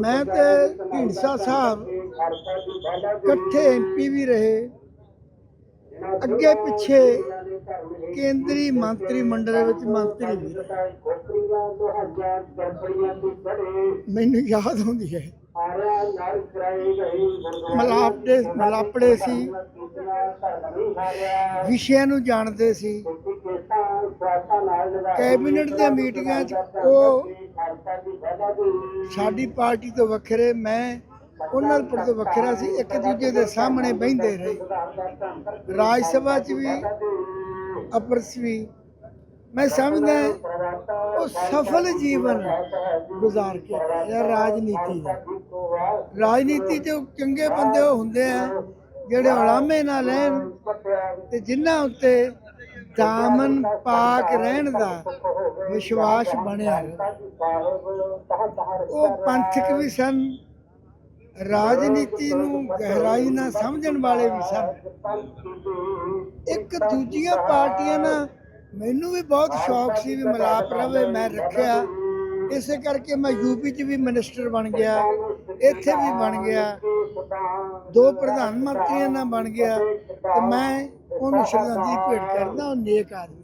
ਮੈਂ ਤੇ ਢੀਂਡਸਾ ਸਾਹਿਬ ਇਕੱਠੇ ਐਮਪੀ ਵੀ ਰਹੇ। ਅੱਗੇ ਪਿੱਛੇ ਕੇਂਦਰੀ ਮੰਤਰੀ ਮੰਡਲ ਵਿੱਚ ਮੰਤਰੀ ਵੀ ਮੈਨੂੰ ਯਾਦ ਆਉਂਦੀ ਹੈ। ਮਲਾਪੜੇ ਮਲਾਪੜੇ ਸੀ। ਵਿਸ਼ਿਆਂ ਨੂੰ ਜਾਣਦੇ ਸੀ। ਕੈਬਨਿਟ ਦੀਆਂ ਮੀਟਿੰਗਾਂ 'ਚ ਉਹ ਸਾਡੀ ਪਾਰਟੀ ਤੋਂ ਵੱਖਰੇ ਮੈਂ ਉਹਨਾਂ ਦੇ ਤੋਂ ਵੱਖਰਾ ਸੀ, ਇੱਕ ਦੂਜੇ ਦੇ ਸਾਹਮਣੇ ਬਹਿੰਦੇ ਰਹੇ। ਰਾਜ ਸਭਾ 'ਚ ਵੀ ਅਪਰਸ ਵੀ, ਮੈਂ ਸਮਝਦਾ ਉਹ ਸਫਲ ਜੀਵਨ ਗੁਜ਼ਾਰ ਕੇ ਆਇਆ ਰਾਜਨੀਤੀ ਦਾ। ਰਾਜਨੀਤੀ 'ਚ ਚੰਗੇ ਬੰਦੇ ਉਹ ਹੁੰਦੇ ਆ, ਜਿਹੜੇ ਉਲਾਮੇ ਨਾਲ ਲੈਣ ਤੇ ਜਿਨ੍ਹਾਂ ਉੱਤੇ ਦਾਮਨ ਪਾਕ ਰਹਿਣ ਦਾ ਵਿਸ਼ਵਾਸ ਬਣਿਆ ਉਹ ਪੰਥਕ ਵੀ ਸਨ, ਰਾਜਨੀਤੀ ਨੂੰ ਗਹਿਰਾਈ ਨਾਲ ਸਮਝਣ ਵਾਲੇ ਵੀ ਸਨ। ਇੱਕ ਦੂਜੀਆਂ ਪਾਰਟੀਆਂ ਨਾਲ ਮੈਨੂੰ ਵੀ ਬਹੁਤ ਸ਼ੌਕ ਸੀ ਵੀ ਮਿਲਾਪ ਰਵੇ, ਮੈਂ ਰੱਖਿਆ। ਇਸੇ ਕਰਕੇ ਮੈਂ ਯੂਪੀ 'ਚ ਵੀ ਮਿਨਿਸਟਰ ਬਣ ਗਿਆ, ਇੱਥੇ ਵੀ ਬਣ ਗਿਆ। ਦੋ ਪ੍ਰਧਾਨ ਮੰਤਰੀਆਂ ਨਾਲ ਬਣ ਗਿਆ ਤੇ ਮੈਂ ਉਹਨੂੰ ਸ਼ਰਧਾਂਜਲੀ ਭੇਟ ਕਰਦਾ, ਉਹ ਨੇਕ ਆਦਮੀ।